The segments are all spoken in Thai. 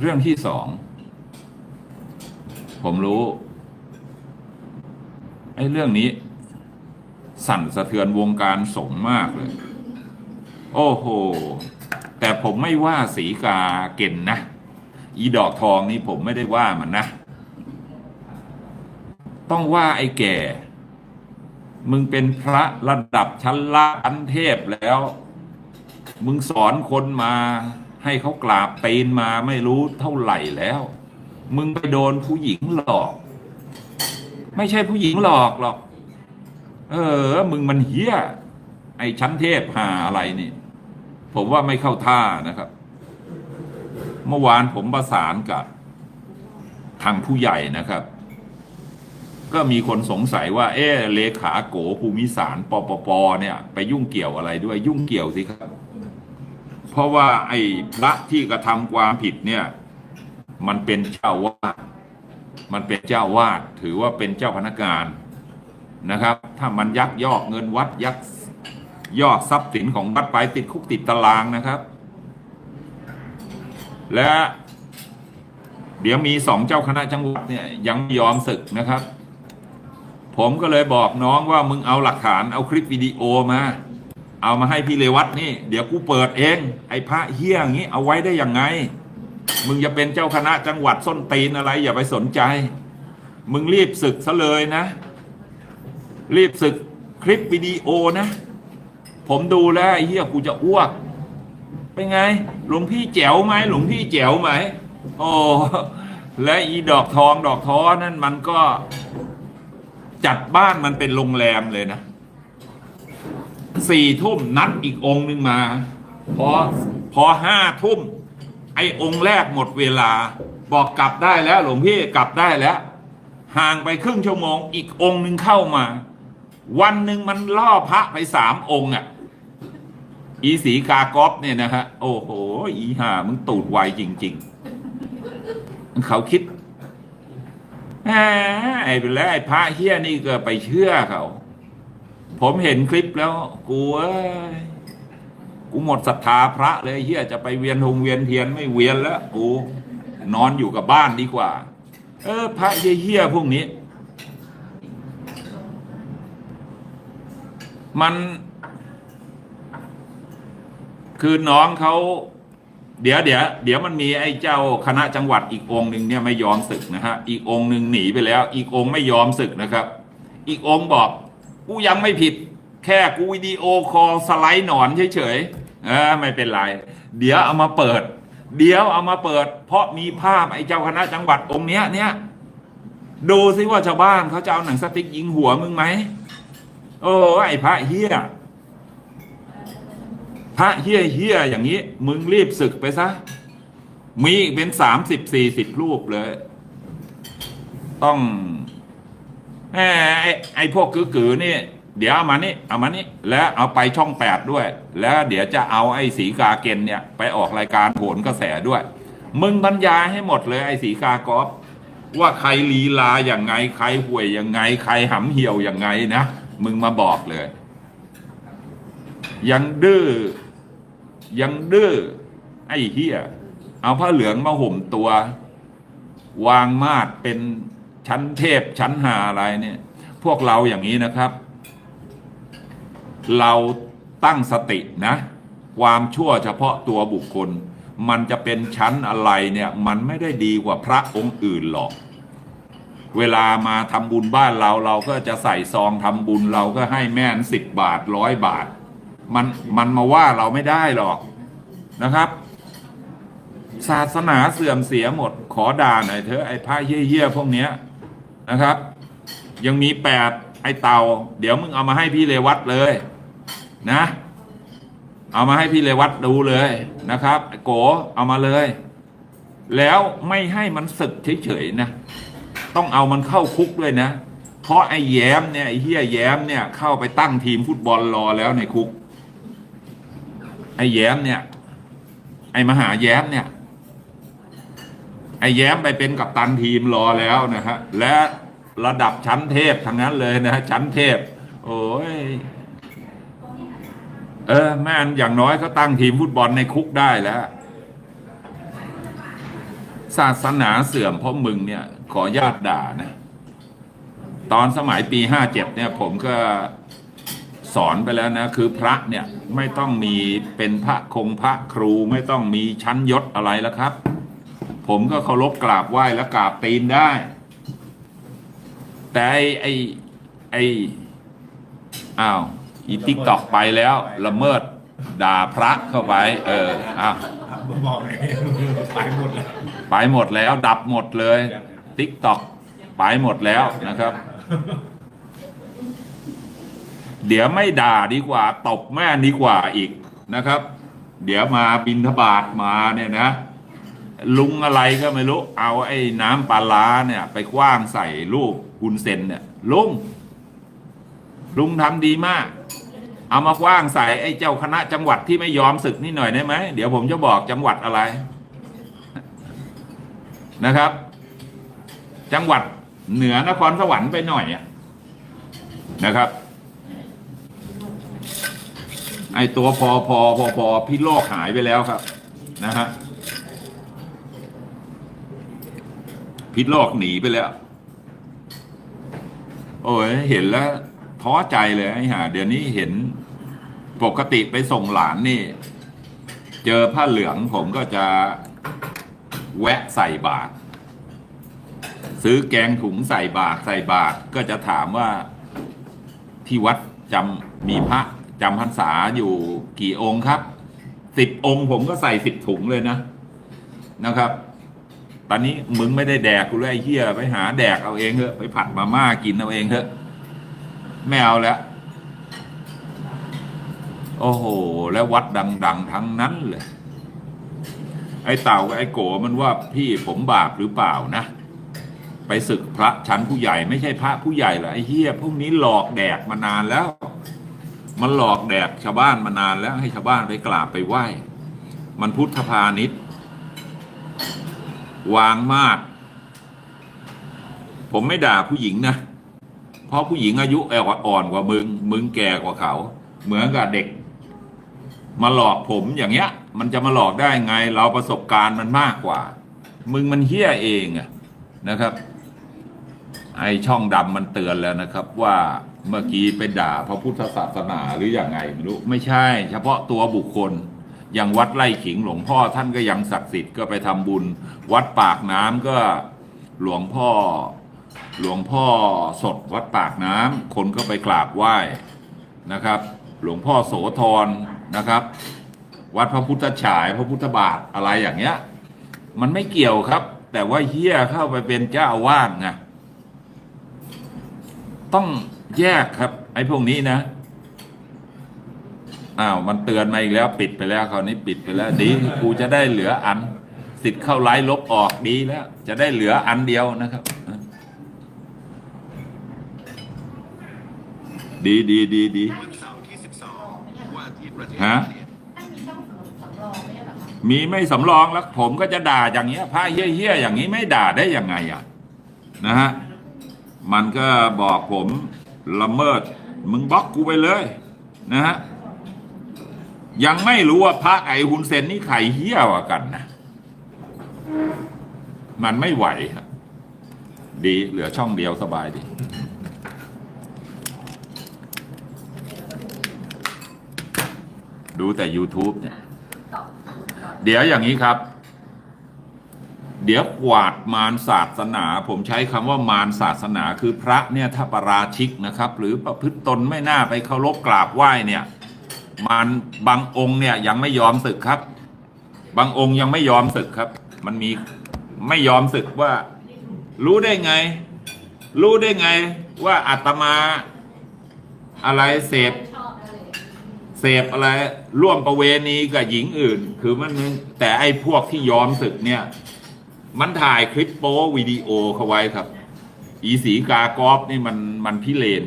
เรื่องที่สอง ผมรู้ไอ้เรื่องนี้ สั่นสะเทือนวงการสงฆ์มากเลย โอ้โห แต่ผมไม่ว่าสีกาเก่นนะ อีดอกทองนี่ผมไม่ได้ว่ามันนะ ต้องว่าไอ้แก่ มึงเป็นพระระดับชั้นละชั้นเทพแล้ว มึงสอนคนมา ให้เขากราบตีนมาไม่รู้เท่าไหร่แล้ว มึงไปโดนผู้หญิงหลอก ไม่ใช่ผู้หญิงหลอกหรอก เออ มึงมันเฮี้ย ไอ้ชั้นเทพหาอะไรนี่ ผมว่าไม่เข้าท่านะครับ เมื่อวานผมประสานกับ ทางผู้ใหญ่นะครับ ก็มีคนสงสัยว่า เอ๊เลขาโกภูมิสารปปปเนี่ย ไปยุ่งเกี่ยวอะไรด้วย ยุ่งเกี่ยวสิครับ เพราะว่าไอ้พระที่กระทำความผิดเนี่ย มันเป็นเจ้าวาดมันเป็นเจ้าวาดถือว่าเป็นเจ้าพนักงานนะครับ ถ้ามันยักยอกเงินวัดยักยอกทรัพย์สินของวัดไปติดคุกติดตารางนะครับ และเดี๋ยวมีสองเจ้าคณะจังหวัดเนี่ยยังไม่ยอมศึกนะครับ ผมก็เลยบอกน้องว่ามึงเอาหลักฐานเอาคลิปวิดีโอมา เอามาให้พี่เลวัตนี่ เดี๋ยวกูเปิดเอง ไอ้พระเฮี้ยอย่างนี้ เอาไว้ได้ยังไง มึงจะเป็นเจ้าคณะจังหวัดส้นตีนอะไร อย่าไปสนใจ มึงรีบศึกซะเลยนะ รีบศึกคลิปวิดีโอนะ ผมดูแล้วไอ้เฮี้ยกูจะอ้วก เป็นไง หลวงพี่แจ๋วไหมหลวงพี่แจ๋วไหมโอ้และอีดอกทองดอกท้อนั่นมันก็จัดบ้านมันเป็นโรงแรมเลยนะ สี่ทุ่มนัดอีกองค์หนึ่งมา พอพอห้าทุ่ม ไอ้องค์แรกหมดเวลา บอกกลับได้แล้วหลวงพี่กลับได้แล้ว ห่างไปครึ่งชั่วโมง อีกองค์หนึ่งเข้ามา วันหนึ่งมันล่อพระไปสามองค์อะ อีสีกากอบเนี่ยนะฮะ โอ้โห อีห่ามึงตูดไวจริง ๆ เขาคิดแหมไอ้ไปแล้วไอ้พระเฮี้ยนี่ก็ไปเชื่อเขา ผมเห็นคลิปแล้ว กูเอ้ยกูหมดศรัทธาพระเลยเฮียจะไปเวียนหงเวียนเทียนไม่เวียนแล้วกูนอนอยู่กับบ้านดีกว่า เออ พระเฮียพวกนี้ มัน คือน้องเขาเดี๋ยวเดี๋ยวเดี๋ยวมันมีไอ้เจ้าคณะจังหวัดอีกองหนึ่งเนี่ยไม่ยอมศึกนะฮะ อีกองหนึ่งหนีไปแล้ว อีกองไม่ยอมศึกนะครับ อีกองบอก กูยังไม่ผิด แค่กูวิดีโอคอลสไลด์หนอนเฉยๆเออไม่เป็นไร เดี๋ยวเอามาเปิด เดี๋ยวเอามาเปิด เพราะมีภาพไอ้เจ้าคณะจังหวัดองค์เนี้ยเนี่ยดูซิว่าชาวบ้านเขาจะเอาหนังสติ๊กยิงหัวมึงไหมโอ้ไอ้พระเฮียพระเฮียเฮียอย่างนี้ มึงรีบศึกไปซะ มีเป็นสามสิบสี่สิบรูปเลย ต้อง แหมไอ้ไอ้พวกกือๆนี่ เดี๋ยวเอามานี่เอามานี่แล้วเอาไปช่องแปดด้วย แล้วเดี๋ยวจะเอาไอ้สีกาเกนเนี่ย ไปออกรายการโผลกระแสด้วย มึงบรรยายให้หมดเลยไอ้สีกากอฟว่าใครลีลาอย่างไง ใครห่วยอยังไง ใครหำเหี่ยวอยังไงนะ มึงมาบอกเลย ยังดื้อยังดื้อไอ้เฮียเอาผ้าเหลืองมาห่มตัว วางมาดเป็น ชั้นเทพชั้นหาอะไรเนี่ยพวกเราอย่างนี้นะครับ เราตั้งสตินะ ความชั่วเฉพาะตัวบุคคล มันจะเป็นชั้นอะไรเนี่ยมันไม่ได้ดีกว่าพระองค์อื่นหรอก เวลามาทำบุญบ้านเราเราก็จะใส่ซองทำบุญเราก็ให้แม่นสิบบาทร้อยบาท มันมันมาว่าเราไม่ได้หรอกนะครับศาสนาเสื่อมเสียหมด ขอด่าหน่อยเถอะไอ้พระเยี่ยๆพวกเนี้ย นะครับ ยังมีแปดไอเตาเดี๋ยวมึงเอามาให้พี่เลวัตเลยนะ เอามาให้พี่เลวัตดูเลยนะครับไอโกเอามาเลย แล้วไม่ให้มันศึกเฉยๆนะ ต้องเอามันเข้าคุกด้วยนะ เพราะไอ้แย้มเนี่ยไอ้เฮียแย้มเนี่ยเข้าไปตั้งทีมฟุตบอลรอแล้วในคุก ไอ้แย้มเนี่ย ไอ้มหาแย้มเนี่ย ไอ้แย้มไปเป็นกัปตันทีมรอแล้วนะฮะและระดับชั้นเทพทั้งนั้นเลยนะฮะชั้นเทพ โอ้ยเออแม่นอย่างน้อยเขาตั้งทีมฟุตบอลในคุกได้แล้ว ศาสนาเสื่อมเพราะมึงเนี่ย ขอญาตด่านะ ตอนสมัยปีห้าเจ็ดเนี่ย ผมก็สอนไปแล้วนะ คือพระเนี่ย ไม่ต้องมีเป็นพระคงพระครูไม่ต้องมีชั้นยศอะไรแล้วครับ ผมก็เคารพกราบไหว้และกราบตีนได้ แต่ไอ้ไอ้ไอ้อ้าวอีทิกตอกไปแล้วละเมิดด่าพระเข้าไป เอออ้าวบอกเลยไปหมดเลยไปหมดแล้ว ดับหมดเลยทิกตอกไปหมดแล้วนะครับ เดี๋ยวไม่ด่าดีกว่า ตบแม่ดีกว่าอีกนะครับ เดี๋ยวมาบินทบาทมาเนี่ยนะ ลุงอะไรก็ไม่รู้ เอาไอ้น้ำปลาร้าเนี่ย ไปคว้างใส่รูปคุณเซนเนี่ย ลุง ลุงทำดีมาก เอามาคว้างใส่ไอ้เจ้าคณะจังหวัดที่ไม่ยอมศึกนี่หน่อยได้ไหมเดี๋ยวผมจะบอกจังหวัดอะไร นะครับ จังหวัดเหนือนครสวรรค์ไปหน่อยนะครับไอตัวพอพอพอพอพี่โลกหายไปแล้วครับ นะฮะ พิษโลกหนีไปแล้ว โอ้ยเห็นแล้วท้อใจเลยไอ้ห่าเดี๋ยวนี้เห็นปกติไปส่งหลานนี่ เจอผ้าเหลืองผมก็จะแวะใส่บาตรซื้อแกงถุงใส่บาตรใส่บาตรก็จะถามว่าที่วัดจำมีพระจำพรรษาอยู่กี่องค์ครับสิบองค์ผมก็ใส่สิบถุงเลยนะนะครับ ตอนนี้มึงไม่ได้แดกกูเลยไอ้เหี้ยไปหาแดกเอาเองเถอะไปผัดมาม่ากินเอาเองเถอะไม่เอาแล้ว โอ้โห แล้ววัดดัง ๆ ทั้งนั้นเลย ไอ้เต่ากับไอ้โกมันว่าพี่ผมบาปหรือเปล่านะ ไปศึกพระชั้นผู้ใหญ่ไม่ใช่พระผู้ใหญ่หรอไอ้เหี้ยพวกนี้หลอกแดกมานานแล้ว มันหลอกแดกชาวบ้านมานานแล้วให้ชาวบ้านไปกราบไปไหว้ มันพุทธพาณิชย์ วางมาก ผมไม่ด่าผู้หญิงนะ เพราะผู้หญิงอายุแอ่อนกว่ามึง มึงแก่กว่าเขา เหมือนกับเด็ก มาหลอกผมอย่างเงี้ย มันจะมาหลอกได้ไง เราประสบการณ์มันมากกว่า มึงมันเฮี้ยเองอะนะครับ ไอช่องดำมันเตือนแล้วนะครับว่าเมื่อกี้ไปด่าพระพุทธศาสนาหรืออย่างไงไม่รู้ ไม่ใช่ เฉพาะตัวบุคคล อย่างวัดไร่ขิงหลวงพ่อท่านก็ยังศักดิ์สิทธิ์ก็ไปทำบุญ วัดปากน้ำก็หลวงพ่อหลวงพ่อสดวัดปากน้ำคนก็ไปกราบไหว้นะครับ หลวงพ่อโสธรนะครับ วัดพระพุทธฉายพระพุทธบาทอะไรอย่างเงี้ย มันไม่เกี่ยวครับ แต่ว่าเฮียเข้าไปเป็นเจ้าอาวาสไงต้องแยกครับ ไอ้พวกนี้นะ อ้าวมันเตือนมาอีกแล้วปิดไปแล้วคราวนี้ปิดไปแล้วดีกูจะได้เหลืออัน สิทธิ์เข้าไลฟ์ลบออกดีแล้ว จะได้เหลืออันเดียวนะครับ ดีดีดีดีฮะมีไม่สำรองแล้วผมก็จะด่าอย่างเงี้ยพระเฮี้ยๆอย่างนี้ไม่ด่าได้ยังไงอะนะฮะมันก็บอกผมละเมิด มึงบล็อกกูไปเลย นะฮะ ยังไม่รู้ว่าพระไอฮุนเซนนี่ใครเฮี้ยวกันนะ มันไม่ไหวครับดีเหลือช่องเดียวสบายดี ดูแต่ YouTube เนี่ย เดี๋ยวอย่างนี้ครับ เดี๋ยวกวาดมารศาสนา ผมใช้คำว่ามารศาสนาคือพระเนี่ยถ้าประราชิกนะครับ หรือประพฤติตนไม่น่าไปเคารพกราบไหว้เนี่ย มารบางองค์เนี่ยยังไม่ยอมศึกครับ บางองค์ยังไม่ยอมศึกครับ มันมีไม่ยอมศึกว่า รู้ได้ไง รู้ได้ไงว่าอาตมาอะไรเสพเสพอะไรร่วมประเวณีกับหญิงอื่น คือมันแต่ไอ้พวกที่ยอมศึกเนี่ย มันถ่ายคลิปโป๊วิดีโอเขาไว้ครับ อีสีกากอบนี่มันมันพิเรน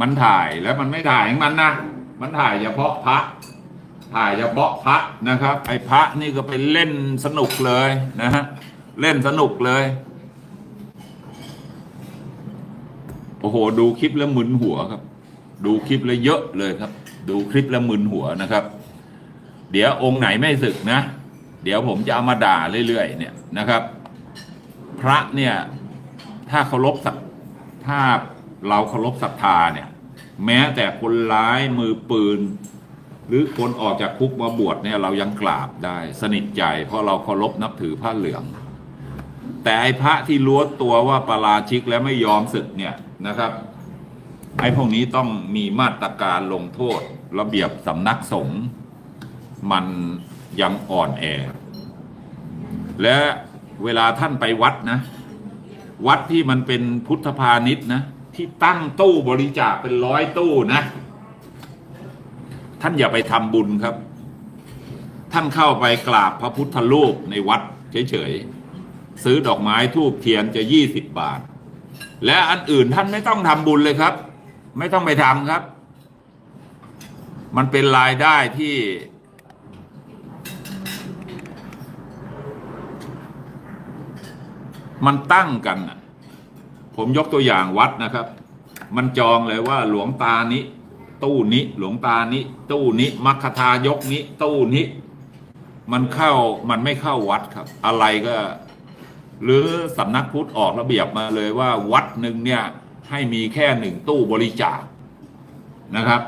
มันถ่ายแล้วมันไม่ถ่ายของมันนะ มันถ่ายเฉพาะพระถ่ายเฉพาะพระนะครับ ไอ้พระนี่ก็ไปเล่นสนุกเลยนะฮะเล่นสนุกเลย โอ้โห ดูคลิปแล้วมึนหัวครับ ดูคลิปแล้วเยอะเลยครับ ดูคลิปแล้วมึนหัวนะครับ เดี๋ยวองค์ไหนไม่ศึกนะ เดี๋ยวผมจะเอามาด่าเรื่อยๆเนี่ยนะครับ พระเนี่ย ถ้าเคารพสัตถ้าเราเคารพศรัทธาเนี่ย แม้แต่คนร้ายมือปืน หรือคนออกจากคุกมาบวชเนี่ยเรายังกราบได้สนิทใจ เพราะเราเคารพนับถือผ้าเหลือง แต่ไอ้พระที่ล้วนตัวว่าประราชิกและไม่ยอมศึกเนี่ยนะครับ ไอ้พวกนี้ต้องมีมาตรการลงโทษ ระเบียบสำนักสงฆ์มันยังอ่อนแอ และเวลาท่านไปวัดนะ วัดที่มันเป็นพุทธพาณิชย์นะ ที่ตั้งตู้บริจาคเป็นร้อยตู้นะ ท่านอย่าไปทำบุญครับ ท่านเข้าไปกราบพระพุทธรูปในวัดเฉยๆ ซื้อดอกไม้ทูบเทียนจะยี่สิบบาท และอันอื่นท่านไม่ต้องทำบุญเลยครับ ไม่ต้องไปทำครับ มันเป็นรายได้ที่ มันตั้งกันน่ะ ผมยกตัวอย่างวัดนะครับ มันจองเลยว่าหลวงตานี้ ตู้นี้ หลวงตานี้ ตู้นี้มัคทายกนี้ ตู้นี้ มันเข้ามันไม่เข้าวัดครับ อะไรก็ หรือสำนักพุทธออกระเบียบมาเลยว่า วัดหนึ่งเนี่ย ให้มีแค่หนึ่งตู้บริจาคนะครับ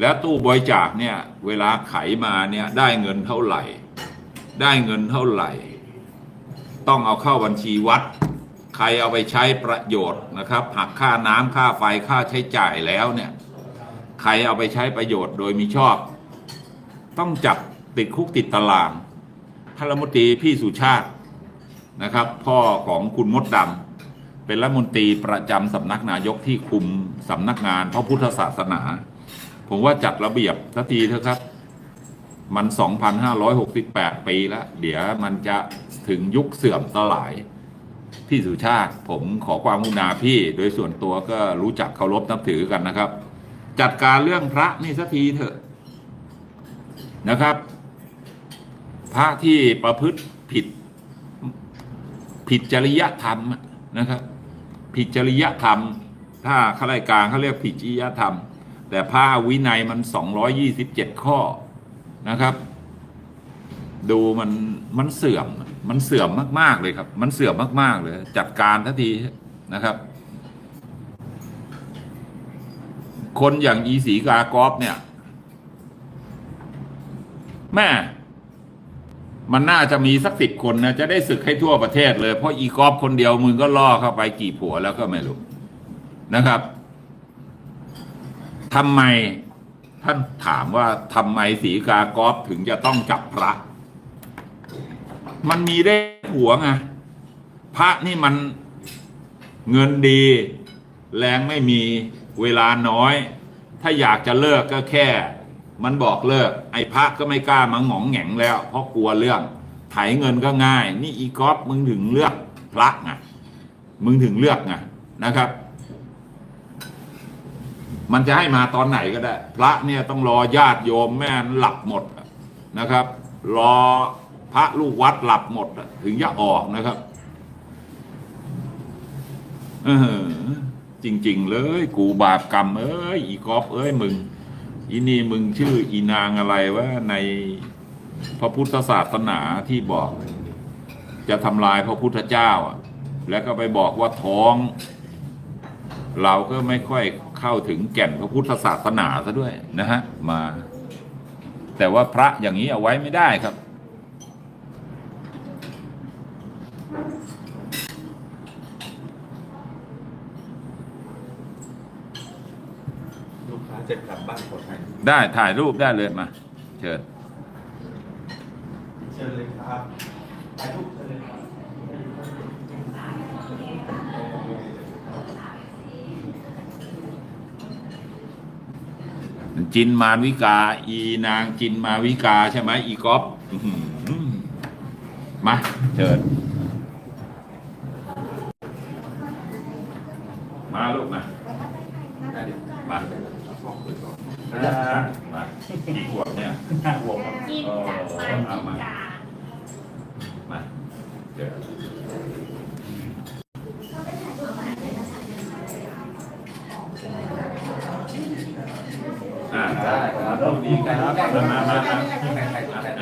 แล้วตู้บริจาคเนี่ย เวลาไขมาเนี่ยได้เงินเท่าไหร่ ได้เงินเท่าไหร่ ต้องเอาเข้าบัญชีวัด ใครเอาไปใช้ประโยชน์นะครับหักค่าน้ำค่าไฟค่าใช้จ่ายแล้วเนี่ยใครเอาไปใช้ประโยชน์โดยมิชอบ ต้องจับติดคุกติดตารางท่านรัฐมนตรีพี่สุชาตินะครับ พ่อของคุณมดดำเป็นรัฐมนตรีประจำสำนักนายกที่คุมสำนักงานพระพุทธศาสนา ผมว่าจัดระเบียบสักทีเถอะครับ มัน 2,568 ปีแล้ว เดี๋ยวมันจะถึงยุคเสื่อมสลาย พี่สุชาติ ผมขอความมุนาพี่โดยส่วนตัวก็รู้จักเคารพนับถือกันนะครับ จัดการเรื่องพระนี่สักทีเถอะนะครับ พระที่ประพฤติผิด ผิดจริยธรรมนะครับ ผิดจริยธรรม ถ้าข้าราชการเขาเรียกผิดจริยธรรม แต่พระวินัยมัน227ข้อนะครับ ดูมันมันเสื่อม มันเสื่อมมาก ๆ เลยครับ มันเสื่อมมาก ๆ เลย จัดการทันทีนะครับ คนอย่างอีสีกากอฟเนี่ย แม่ มันน่าจะมีสักสิบคนนะ จะได้ศึกให้ทั่วประเทศเลย เพราะอีกอฟคนเดียวมึงก็ล่อเข้าไปกี่ผัวแล้วก็ไม่รู้นะครับทำไมท่านถามว่าทำไมสีกากอฟถึงจะต้องจับพระ มันมีได้ผัวไงพระนี่มันเงินดี แรงไม่มีเวลาน้อย ถ้าอยากจะเลิกก็แค่ มันบอกเลิก ไอ้พระก็ไม่กล้ามาหงองแหงงแล้ว เพราะกลัวเรื่องไถเงินก็ง่าย นี่อีกอฟมึงถึงเลือกพระไงมึงถึงเลือกไงนะครับ มันจะให้มาตอนไหนก็ได้ พระเนี่ยต้องรอญาติโยมแม่หลับหมดนะครับ รอ ระลูกวัดหลับหมดถึงจะออกนะครับเออจริง ๆ เลย กูบาปกรรม เอ้ยอีกอฟเอ้ยมึง อีนี่มึงชื่ออีนางอะไรวะในพระพุทธศาสนาที่บอก จะทำลายพระพุทธเจ้าอะ แล้วก็ไปบอกว่าท้อง เราก็ไม่ค่อยเข้าถึงแก่นพระพุทธศาสนาซะด้วยนะฮะมา แต่ว่าพระอย่างนี้เอาไว้ไม่ได้ครับ ลูกค้าจะกลับบ้านปลอดภัยได้ถ่ายรูปได้เลยมา เชิญ เชิญเลยครับถ่ายรูปเชิญเลยครับจินมาวิกา อีนางจินมาวิกาใช่ไหมอีก๊อฟอื้อหือมาเชิญมาลูกมามา มากี่ขวบเนี่ยห้าหัวครับกินจากบ้านกินกาม